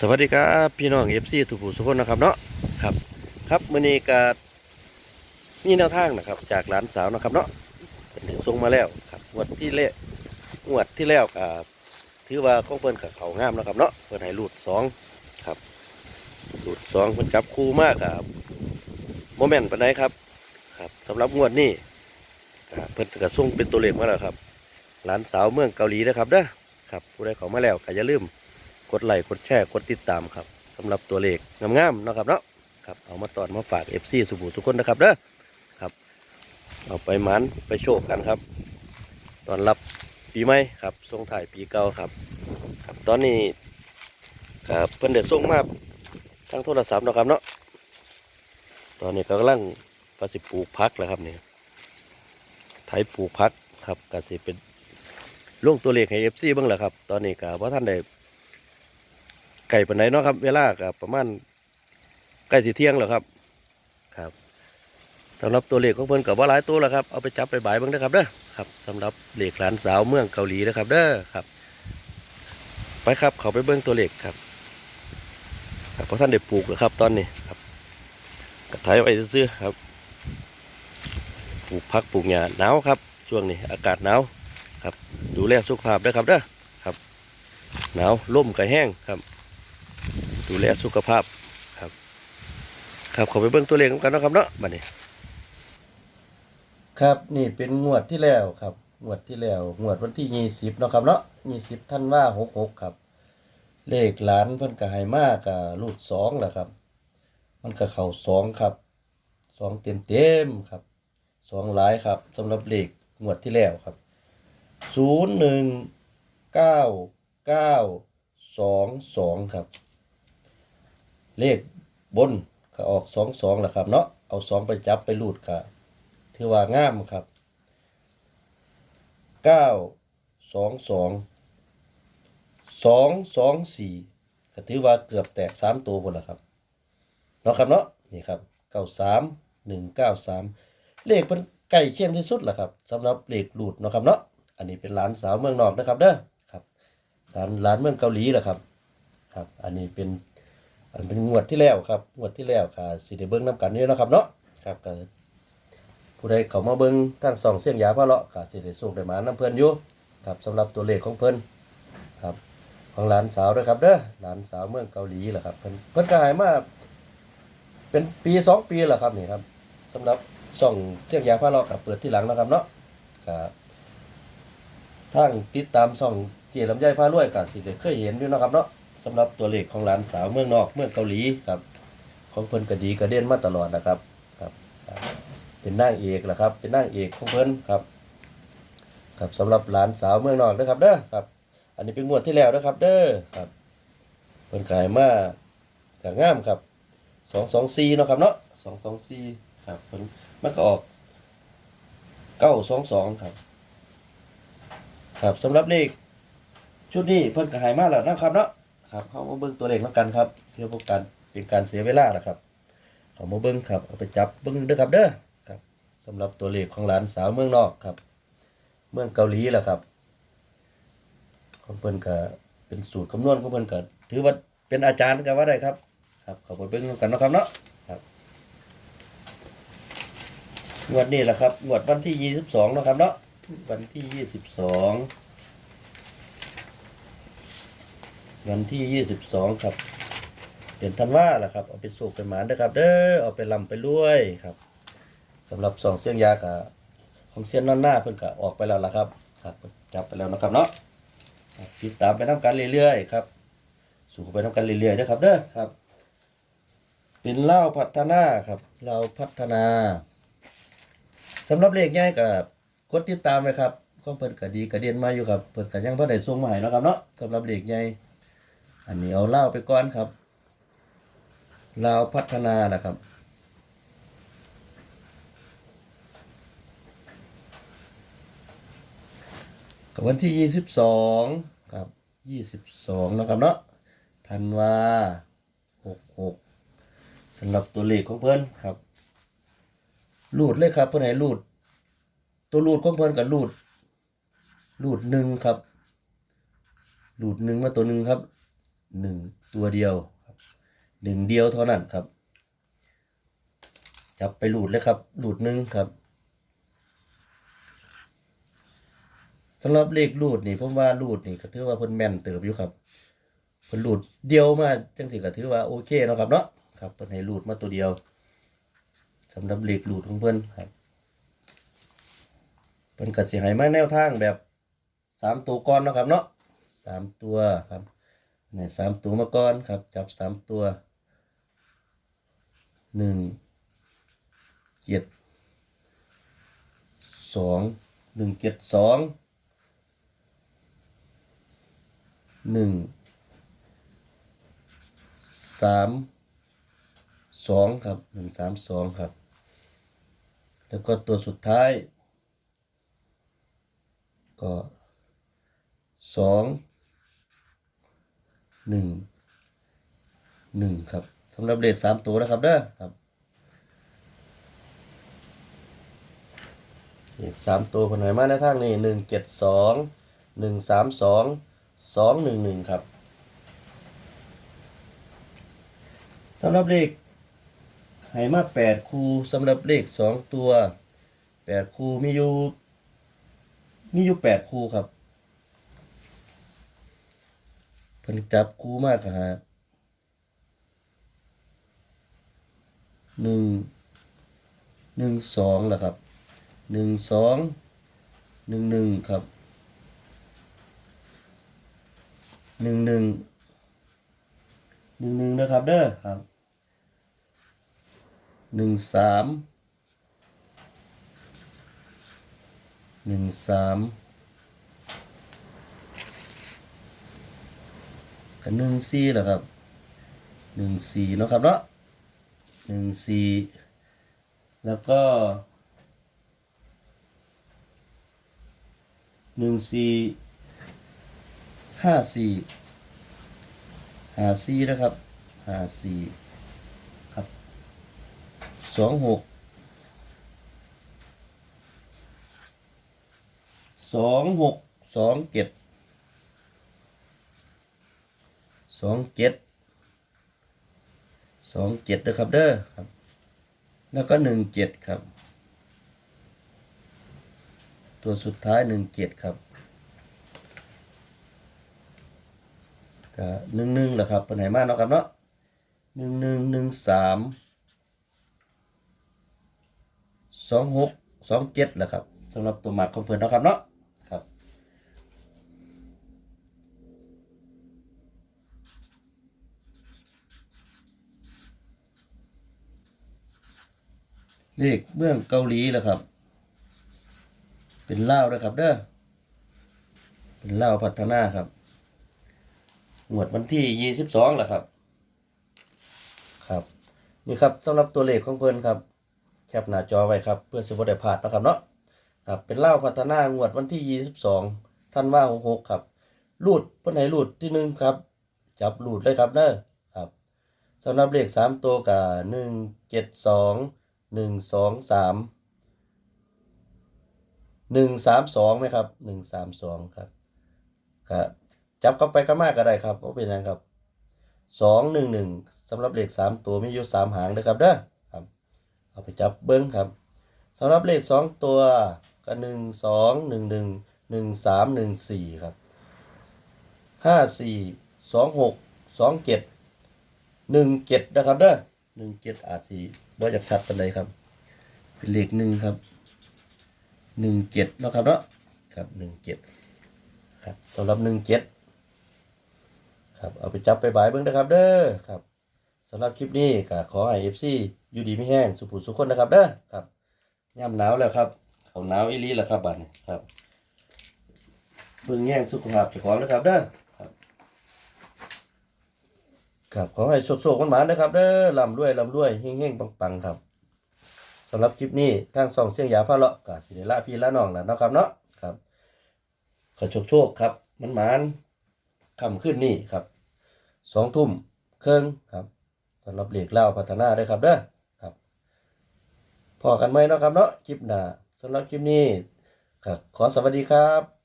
สวัสดีครับพี่น้องเอฟซีทุกผู้ทุกคนนะครับเนาะครับ ครับมื้อนี้ก็มีแนวทางนะครับ จากหลานสาวนะครับเนาะเป็นได้ส่งมาแล้วครับงวดที่แล้วงวดที่แล้วก็ถือว่าของเพิ่นกับเขางามนะครับเนาะเพิ่นให้รูดสองครับรูดสองเพิ่นจับคู่มากครับโมเมนต์ปานใดครับ ครับสำหรับงวดนี้ก็เพิ่นก็ส่งเป็นตัวเลขมาแล้วครับ หลานสาวเมืองเกาหลีนะครับเด้อครับผู้ใดเขามาแล้วก็อย่าลืม กดไลค์กดแชร์กดติดตามครับสำหรับตัวเลขงามๆนะครับเนาะครับเอามาตอนมาฝาก FC สุบูทุกคนนะครับเด้อครับ เอาไปหมันไปโชคกันครับ ตอนรับปีใหม่ครับส่งถ่ายปีเก่าครับ ครับตอนนี้ครับเพิ่นเด็กส่งมาทางโทรศัพท์นะครับเนาะตอนนี้ก็กำลังกสิปลูกพักแล้วครับเนี่ไถปลูกพักครับก็สิเป็นลงตัวเลขให้ FC เบ้างแหละครับ ตอนนี้ก็เพราะท่านได้ ไก่ปานไหนเนาะครับเวลากับประมาณใกล้สิเที่ยงแล้วครับ ครับสำหรับตัวเลขของเพิ่นกับว่าหลายตัวแล้วครับเอาไปจับไปบายบ้างนะครับเด้อครับสำหรับเลขหลานสาวเมืองเกาหลีนะครับเด้อครับ ไปครับเขาไปเบิ้งตัวเลขครับครับเพราะท่านได้ปลูกแล้วครับ ตอนนี้ครับกระถายไว้ซื้อครับปลูกพักปลูกหญ้าหนาวครับ ช่วงนี้อากาศหนาวครับ ดูแลสุขภาพด้วยครับเด้อครับ หนาวล่มก็แห้งครับ ดูแลสุขภาพครับ ครับขอไปเบิ่งตัวเลขกันนะครับเนาะบัดนี้ ครับนี่เป็นงวดที่แล้วครับงวดที่แล้วงวดวันที่ยี่สิบเนาะครับเนาะยี่สิบท่านว่าหกหกครับ เลขหลานเพิ่นก็ให้มากกับรูดสองแหละครับ มันก็เข่าสองครับสองเต็มเต็มครับสองหลายครับสำหรับเลขงวดที่แล้วครับศูนย์หนึ่งเก้าเก้าสองสองครับ เลขบนก็ออกสองสองแหละครับเนาะเอาสองไปจับไปรูดครับถือว่างามครับเก้าสองสองสองสองสี่ก็ถือว่าเกือบแตกสามตัวหมดแล้วครับเนาะครับเนาะนี่ครับเก้าสามหนึ่งเก้าสามเลขมันใกล้เคียงที่สุดแหละครับสำหรับเลขรูดเนาะครับเนาะอันนี้เป็นหลานสาวเมืองนอกนะครับเด้อครับหลานหลานเมืองเกาหลีแหละครับครับ อันนี้เป็น อันเป็นงวดที่แล้วครับงวดที่แล้วค่ะสิได้เบิ่งนํกันนี่นะครับเนาะครับก็ผู้ใดเขามาเบิ่งทางสองเสียงยาพระเลาะก็สิได้ส่งได้มานํเพิ่นอยู่ครับสำหรับตัวเลขของเพิ่นครับ ของหลานสาวด้วยครับเด้อหลานสาวเมืองเกาหลีแหละครับเพิ่นเพิ่นก็ให้มาเป็นปีสองปีแล้วครับนี่ครับสำหรับส่องเสียงยาพระเลาะกับเปิดที่หลังนะครับเนาะครับทางติดตามส่องเจลำไยพารวยก็สิได้เคยเห็นอยู่นะครับเนาะ สำหรับตัวเลขของหลานสาวเมืองนอกเมืองเกาหลีครับ ของเพิ่นก็ดีก็เด่นมาตลอดนะครับครับ เป็นนางเอกแหละครับ เป็นนางเอกของเพิ่นครับ ครับสำหรับหลานสาวเมืองนอกนะครับเด้อครับ อันนี้เป็นงวดที่แล้วนะครับ เด้อครับเพิ่นขายมาก็งามครับสองสองสี่เนาะครับเนาะสองสองสี่ครับเพิ่นมันก็ออกเก้าสองสองครับ ครับสำหรับเลขชุดนี้เพิ่นก็หายมาแล้วนะครับเนาะ ครับเขามาเบิ่งตัวเลขแล้วกันครับเพื่อพวกการเป็นการเสียเวลานะครับเขามาเบิ่งครับเอาไปจับเบิ่งเด้อครับเด้อครับสำหรับตัวเลขของหลานสาวเมืองนอกครับ เมืองเกาหลีแหละครับของเพิ่นก็เป็นสูตรคำนวณของเพิ่นก็ถือว่าเป็นอาจารย์ก็ว่าได้ครับ ครับเขาไปเบิ่งนกันนะครับเนาะครับงวดนี้แหละครับงวดวันที่ยี่สิบสองนะครับเนาะวันที่ยี่สิบสอง วันที่ยี่สิบสองครับเดือนธันวาแหละครับเอาไปสูบไปหมานเด้อครับ เด้อเอาไปลำไปรวยครับสำหรับสองเสียงยากะของเสียนนอนหน้าเพิ่นก็ออกไปแล้วล่ะครับครับจับไปแล้วนะครับเนาะติดตามไปทำกันเรื่อยๆครับ สู่ไปทำกันเรื่อยๆนะครับ เด้อครับ เป็นเล่าพัฒนาครับ เราพัฒนาสำหรับเลขง่ายกับกดติดตามไว้ครับก็เพิ่นก็ดีก็เด่นมาอยู่ครับเพิ่นก็ยังบ่ได้ส่งมาให้เนะครับเนาะสำหรับเลขใหญ่ อันนี้เอาเล่าไปก่อนครับลาวพัฒนานะครับ กับวันที่ยี่สิบสองครับยี่สิบสองนะครับเนาะธันวาหกหกสำหรับตัวเลขของเพิ่นครับรูดเลยครับเพิ่อนให้รูด ตัวรูดของเพิ่นกับรูดรูดหนึ่งครับรูดหนึ่งมาตัวหนึ่งครับ หนึ่งตัวเดียวครับหนึ่งเดียวเท่านั้นครับ จับไปหลุดเลยครับหลุดหนึ่งครับสำหรับเลขหลุดนี่ผมว่าหลุดนี่ก็ถือว่าเพิ่นแม่นเติบอยู่ครับเพิ่นหลุดเดียวมาจังสิก็ถือว่าโอเคเนาะครับเนาะครับเพิ่นให้หลุดมาตัวเดียวสำหรับเลขหลุดของเพิ่นครับเพิ่นก็สิให้มาแนวทางแบบสามตัวก่อนเนาะครับเนาะสามตัวครับ นี่สามตัวมาก่อนครับ จับสามตัวหนึ่งเจ็ดสองหนึ่งเจ็ดสองหนึ่งสามสองครับหนึ่งสามสองครับ แล้วก็ตัวสุดท้าย ก็สอง หนึ่งหนึ่งครับสำหรับเลขสามตัวนะครับเด้อครับอีกสามตัวคนไหนมาในทางนี้หนึ่งเจ็ดสองหนึ่งสามสองสองหนึ่งหนึ่งครับสำหรับเลขให้มาแปดคูสำหรับเลขสองตัวแปดคูมีอยู่มีอยู่แปดคูครับเพิ่นจับคูมากฮะหนึ่งหนึ่งสองแหละครับหนึ่งสองหนึ่งหนึ่งครับหนึ่งหนึ่งหนึ่งหนึ่งนะครับเด้อครับหนึ่งสามหนึ่งสาม กับหนึ่งสี่เหรอครับหนึ่งสี่เนาะครับเนาะหนึ่งสี่แล้วก็หนึ่งสี่ห้าสี่ห้าสี่นะครับห้าสี่ครับสองหกสองหกสองเจ็ด สองเจ็ดสองเจ็ดนะครับเด้อครับ แล้วก็หนึ่งเจ็ดครับ ตัวสุดท้ายหนึ่งเจ็ดครับก็หนึ่งหนึ่งแหละครับเป็นไหนมากเนาะครับเนาะหนึ่งหนึ่งหนึ่งสามสองหกสองเจ็ดแหละครับสำหรับตัวหมากของเพื่อนเนาะครับเนาะครับ เลขเมืองเกาหลีแหละครับ เป็นเล่านะครับเด้อเป็นเล่าพัฒนาครับงวดวันที่ยี่สิบสองแหละครับ ครับ นี่ครับสำหรับตัวเลขของเพิ่นครับ แคปหน้าจอไว้ครับ เพื่อสิบได้พลาดนะครับเนาะครับเป็นเล่าพัฒนางวดวันที่ยี่สิบสองท่านว่าหกหกครับรูดเพิ่นให้รูดที่หนึ่งครับ จับรูดเลยครับเด้อครับสำหรับเลขสามตัวกับหนึ่งเจ็ดสอง หนึ่งสองสามหนึ่งสามสองไหมครับหนึ่งสามสองครับก็จับเข้าไปก็มากก็ได้ครับเพราะเป็นยังครับสองหนึ่งหนึ่งสำหรับเลขสามตัวมีอยู่สามหางนะครับเด้อครับ เอาไปจับเบิ้งครับสำหรับเลขสองตัวก็หนึ่งสองหนึ่งหนึ่งหนึ่งสามหนึ่งสี่ครับห้าสี่สองหกสองเจ็ดหนึ่งเจ็ดนะครับเด้อ หนึ่งเจ็ดอาจสีบ่อยากชัดปานใดครับ เป็นเลขหนึ่งครับหนึ่งเจ็ดนะครับเนาะครับหนึ่งเจ็ดครับสำหรับหนึ่งเจ็ดครับเอาไปจับไปบายเบิ้งนะครับเด้อครับสำหรับคลิปนี้ก็ขอให้เอฟซีอยู่ดีไม่แห้งสุขุสุขคนนะครับเด้อครับย่ำหนาวแล้วครับเขาหนาวอีหลีแล้วครับบัดนี้ครับเบิ่งแย่งสุขภาพเจ้าของนะครับเด้อ ครับขอให้โชคๆมันหมานนะครับเด้อลำรวยลำรวยเฮ้งๆปังๆครับสำหรับคลิปนี้ทางสองเสียงยาพาเลาะกาสิเดล่าพี่ละน้องแล้วนาะครับเนาะครับขอโชคโชคครับมันหมานคำขึ้นนี่ครับสองทุ่มเครื่องครับสำหรับเหล็กเล่าพัฒนาด้วยครับเด้อครับพอกันไหมเนาะครับเนาะคลิปหน้าสำหรับคลิปนี้ครับขอสวัสดีครับ